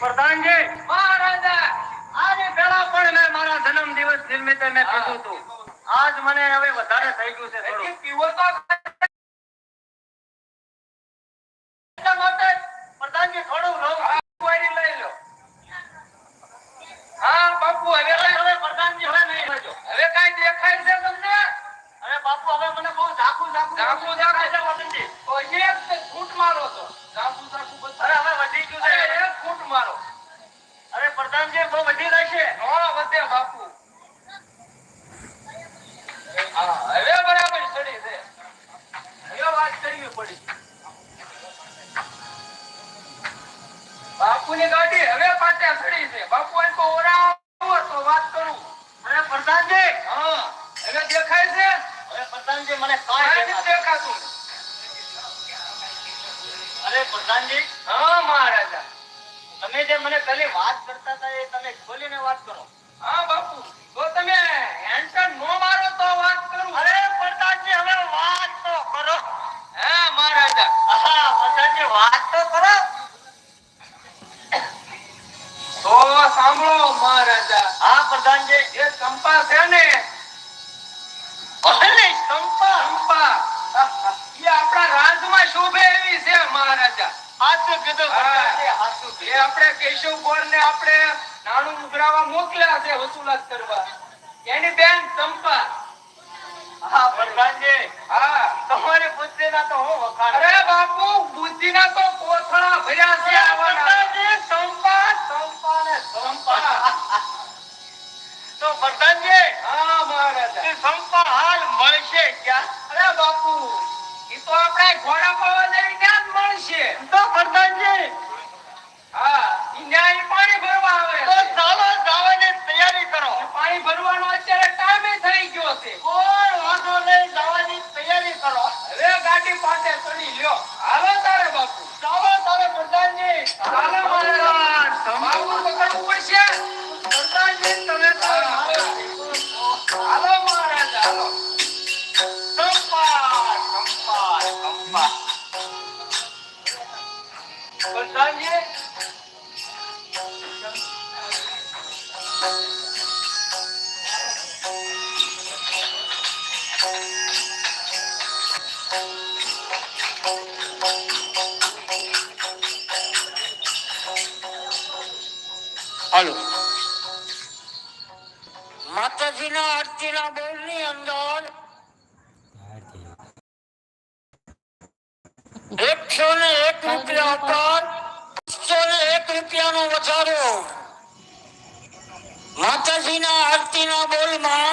પ્રધાનજી મહારાજા આજે પેલા પણ મેં મારા જન્મ દિવસ નિમિત્તે મેં કીધું હતું. આજ મને હવે વધારે થઈ ગયું છે થોડું. પીવો તો હવે બરાબર સડી છે. હવે વાત કરવી પડી. બાપુની ગાડી હવે પાછા સડી છે. બાપુ તો તો વાત કરું. અરે પ્રધાનજી! હા હવે દેખાય છે? અરે પ્રધાનજી મને કાંઈ દેખાતું. અરે પ્રધાનજી! હા મહારાજા. તમે જે મને પેલી વાત કરતા હતા એ તમે ખોલીને વાત કરો. હાચું કીધું હા. પ્રધાનજી હાચું એ કીધું. આપણે કેશવ ગોળ ને આપણે નાણું ઉઘરાવા મોકલ્યા છે વસૂલાત કરવા. એની બેન ચંપા. હા પ્રધાનજી હા. તમારી બુદ્ધિના તો હું વખાણ અરે બાપુ બુદ્ધિના તો કોથળા ભર્યા છે પ્રધાનજી સંપા સંપા ને સંપા તો પ્રધાનજી હા મહારાજા. ચંપા હાલ મળશે ક્યાં? અરે બાપુ એ તો આપણે ઘોડા પાવા જઈને ત્યાં જ મળશે તો પ્રધાનજી હા ન્યાય પાણી ભરવા આવે તો. ચાલો જવાની તૈયારી કરો. પાણી ભરવાનો અત્યારે ટાઈમે થઈ ગયો છે. કોઈ વાંધો નહીં જવાની તૈયારી કરો. હવે ગાડી પાસે ચડી લ્યો. હાલો તારે હાલો માતાજીના આરતીના બોલની અંદર એકસો ને એક રૂપિયા ઉપર એકસો ને એક રૂપિયાનો વધારો માતાજીના આરતીના બોલમાં